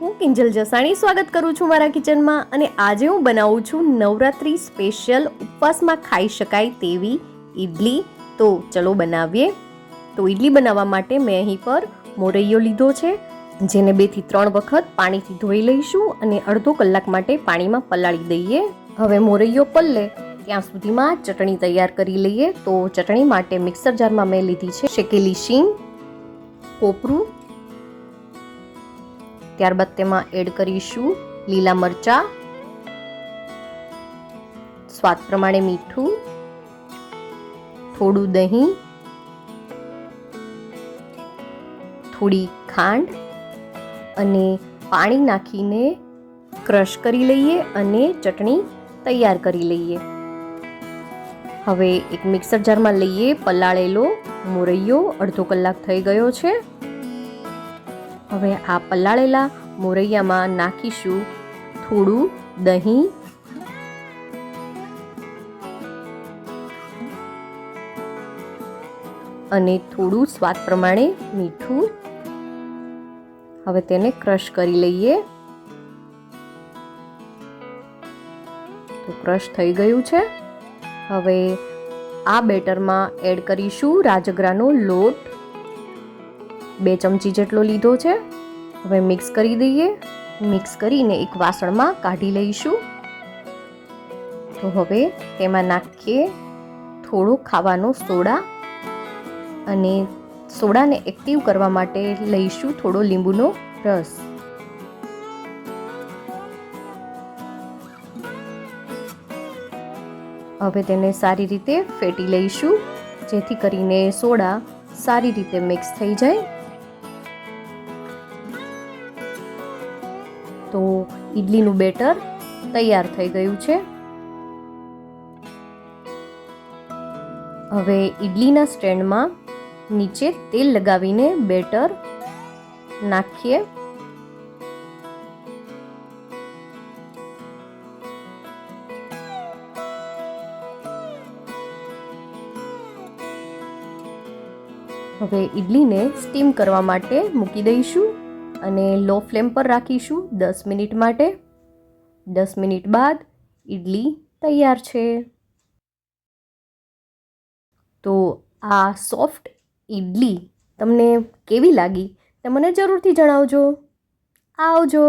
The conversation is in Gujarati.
હું કિંજલ જસાણી સ્વાગત કરું છું મારા કિચનમાં અને આજે હું બનાવું છું નવરાત્રિ સ્પેશિયલ ઉપવાસમાં ખાઈ શકાય તેવી ઈડલી. તો ચલો બનાવીએ. તો ઈડલી બનાવવા માટે મેં અહીં પર મોરૈયો લીધો છે, જેને બેથી ત્રણ વખત પાણીથી ધોઈ લઈશું અને અડધો કલાક માટે પાણીમાં પલાળી દઈએ. હવે મોરૈયો પલ્લે ત્યાં સુધીમાં ચટણી તૈયાર કરી લઈએ. તો ચટણી માટે મિક્સર જારમાં મેં લીધી છે શેકેલી શીંગ, કોપરું ત્યારબાદ તેમાં એડ કરીશું લીલા મરચા, સ્વાદ પ્રમાણે મીઠું, થોડું દહીં, થોડી ખાંડ અને પાણી નાખીને ક્રશ કરી લઈએ અને ચટણી તૈયાર કરી લઈએ. હવે એક મિક્સર જારમાં લઈએ પલાળેલો, મોરૈયો, અડધો કલાક થઈ ગયો છે. હવે આ પલાળેલા મોરૈયામાં નાખીશું થોડું દહીં. અને થોડું સ્વાદ પ્રમાણે મીઠું. હવે તેને ક્રશ કરી લઈએ. તો ક્રશ થઈ ગયું છે. હવે આ બેટરમાં એડ કરીશું રાજગરાનો લોટ. બે ચમચી જેટલો લીધો છે. હવે મિક્સ કરી દઈએ. મિક્સ કરીને એક વાસણમાં કાઢી લઈશું. તો હવે તેમાં નાખીએ થોડો ખાવાનો સોડા અને સોડાને એક્ટિવ કરવા માટે લઈશું થોડો લીંબુનો રસ. હવે તેને સારી રીતે ફેટી લઈશું, જેથી કરીને સોડા સારી રીતે મિક્સ થઈ જાય. તો ઈડલીનું બેટર તૈયાર થઈ ગયું છે. હવે ઈડલીના સ્ટેન્ડમાં નીચે તેલ લગાવીને બેટર નાખીએ. હવે ઈડલીને સ્ટીમ કરવા માટે મૂકી દઈશું. અને લો ફ્લેમ પર રાખીશું દસ મિનિટ માટે. દસ મિનિટ બાદ ઈડલી તૈયાર છે. તો આ સોફ્ટ ઈડલી તમને કેવી લાગી તે મને જરૂરથી જણાવજો. આવજો.